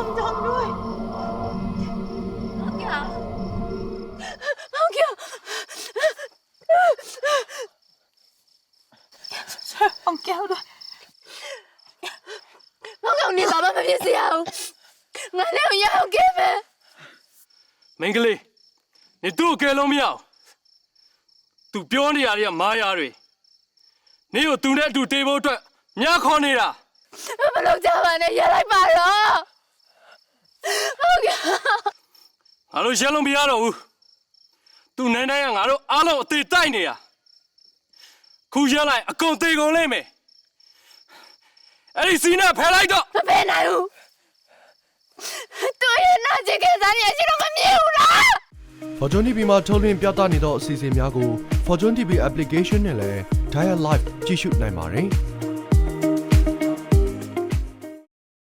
ผมทองด้วย ဟုတ်ကဲ့ဟုတ်ကဲ့ ผมแก้วด้วย ဟုတ်ကဲ့နေဘာမှမဖြစ်စေရဘူးငါလည်းရအောင်ကဲပဲ မင်္ဂလေးနေသူ့ကိုကယ်လို့မရအောင်သူပြောနေရတဲ့မာယာတွေနေကိုသူနဲ့အတူတေးဖို့အတွက်ညခေါ်နေတာ မလုပ်ကြပါနဲ့ရလိုက်ပါတော့ဟုတ် ငါတို့ရက်လုံးမရတော့ဘူးသူနိုင်နိုင်ကငါတို့အားလုံးအသေးတိုက်နေတာခုရက်လိုက်အကုန်သေးကုန်လိမ့်မယ်အဲ့ဒီစီးနဲ့ဖယ်လိုက်တော့မပေးနိုင်ဘူးတို့ရဲ့နာကျင်ကစားရရှိတော့မမြင်ဘူးလား Fortune TV မှာထုတ်လွှင့်ပြသနေသောအစီအစဉ်များကို Fortune TV application နဲ့လည်း Dial Live ကြည့်ရှုနိုင်ပါတယ်။